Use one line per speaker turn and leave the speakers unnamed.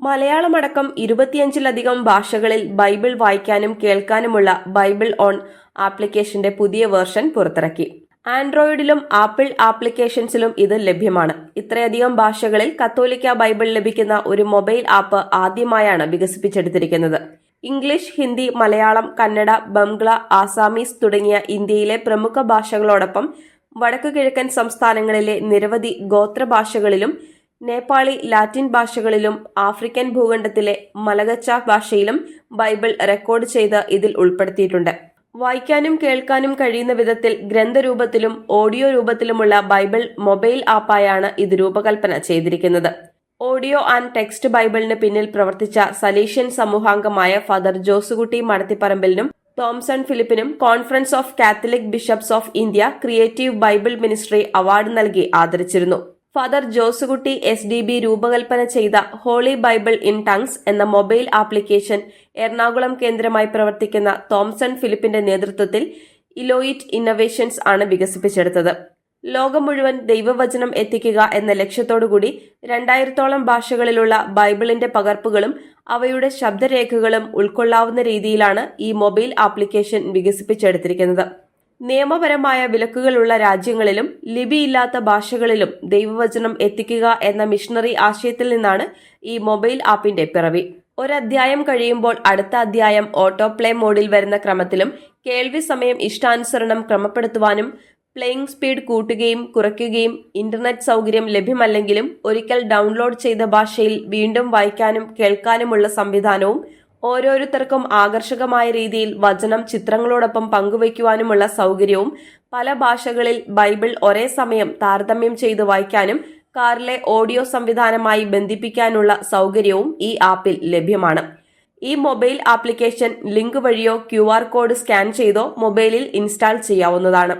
മലയാളമടക്കം ഇരുപത്തിയഞ്ചിലധികം ഭാഷകളിൽ ബൈബിൾ വായിക്കാനും കേൾക്കാനുമുള്ള Bible on ആപ്ലിക്കേഷന്റെ പുതിയ വേർഷൻ പുറത്തിറക്കി. ആൻഡ്രോയിഡിലും ആപ്പിൾ ആപ്ലിക്കേഷൻസിലും ഇത് ലഭ്യമാണ്. ഇത്രയധികം ഭാഷകളിൽ കത്തോലിക്ക ബൈബിൾ ലഭിക്കുന്ന ഒരു മൊബൈൽ ആപ്പ് ആദ്യമായാണ് വികസിപ്പിച്ചെടുത്തിരിക്കുന്നത്. ഇംഗ്ലീഷ് ഹിന്ദി മലയാളം കന്നഡ ബംഗ്ല ആസാമീസ് തുടങ്ങിയ ഇന്ത്യയിലെ പ്രമുഖ ഭാഷകളോടൊപ്പം വടക്കു കിഴക്കൻ സംസ്ഥാനങ്ങളിലെ നിരവധി ഗോത്ര ഭാഷകളിലും നേപ്പാളി ലാറ്റിൻ ഭാഷകളിലും ആഫ്രിക്കൻ ഭൂഖണ്ഡത്തിലെ മലകച്ച ഭാഷയിലും ബൈബിൾ റെക്കോർഡ് ചെയ്ത് ഇതിൽ ഉൾപ്പെടുത്തിയിട്ടുണ്ട്. വായിക്കാനും കേൾക്കാനും കഴിയുന്ന വിധത്തിൽ ഗ്രന്ഥരൂപത്തിലും ഓഡിയോ രൂപത്തിലുമുള്ള ബൈബിൾ മൊബൈൽ ആപ്പായാണ് ഇത് രൂപകൽപ്പന ചെയ്തിരിക്കുന്നത്. ഓഡിയോ ആൻഡ് ടെക്സ്റ്റ് ബൈബിളിന് പിന്നിൽ പ്രവർത്തിച്ച സലീഷ്യൻ സമൂഹാംഗമായ ഫാദർ ജോസുകുട്ടി മടത്തിപ്പറമ്പിലിനും Thomson ഫിലിപ്പിനും conference of Catholic bishops of India creative Bible ministry award നൽകി ആദരിച്ചിരുന്നു. Father Josekutty S D B രൂപകൽപ്പന ചെയ്ത ഹോളി ബൈബിൾ ഇൻ ടങ്സ് എന്ന മൊബൈൽ ആപ്ലിക്കേഷൻ എറണാകുളം കേന്ദ്രമായി പ്രവർത്തിക്കുന്ന തോംസൺ ഫിലിപ്പിന്റെ നേതൃത്വത്തിൽ ഇലോയിറ്റ് ഇന്നൊവേഷൻസ് ആണ് വികസിപ്പിച്ചെടുത്തത്. ലോകം മുഴുവൻ ദൈവവചനം എത്തിക്കുക എന്ന ലക്ഷ്യത്തോടുകൂടി രണ്ടായിരത്തോളം ഭാഷകളിലുള്ള ബൈബിളിന്റെ പകർപ്പുകളും അവയുടെ ശബ്ദരേഖകളും ഉൾക്കൊള്ളാവുന്ന രീതിയിലാണ് ഈ മൊബൈൽ ആപ്ലിക്കേഷൻ വികസിപ്പിച്ചെടുത്തിരിക്കുന്നത്. നിയമപരമായ വിലക്കുകളുള്ള രാജ്യങ്ങളിലും ലിപിയില്ലാത്ത ഭാഷകളിലും ദൈവവചനം എത്തിക്കുക എന്ന മിഷണറി ആശയത്തിൽ നിന്നാണ് ഈ മൊബൈൽ ആപ്പിന്റെ പിറവി. ഒരധ്യായം കഴിയുമ്പോൾ അടുത്ത അധ്യായം ഓട്ടോ പ്ലേ മോഡിൽ വരുന്ന ക്രമത്തിലും കേൾവി സമയം ഇഷ്ടാനുസരണം ക്രമപ്പെടുത്തുവാനും പ്ലേയിങ് സ്പീഡ് കൂട്ടുകയും കുറയ്ക്കുകയും ഇന്റർനെറ്റ് സൗകര്യം ലഭ്യമല്ലെങ്കിലും ഒരിക്കൽ ഡൗൺലോഡ് ചെയ്ത ഭാഷയിൽ വീണ്ടും വായിക്കാനും കേൾക്കാനുമുള്ള സംവിധാനവും ഓരോരുത്തർക്കും ആകർഷകമായ രീതിയിൽ വചനം ചിത്രങ്ങളോടൊപ്പം പങ്കുവയ്ക്കുവാനുമുള്ള സൗകര്യവും പല ഭാഷകളിൽ ബൈബിൾ ഒരേ സമയം താരതമ്യം ചെയ്ത് വായിക്കാനും കാറിലെ ഓഡിയോ സംവിധാനമായി ബന്ധിപ്പിക്കാനുള്ള സൗകര്യവും ഈ ആപ്പിൽ ലഭ്യമാണ്. ഈ മൊബൈൽ ആപ്ലിക്കേഷൻ ലിങ്ക് വഴിയോ ക്യു കോഡ് സ്കാൻ ചെയ്തോ മൊബൈലിൽ ഇൻസ്റ്റാൾ ചെയ്യാവുന്നതാണ്.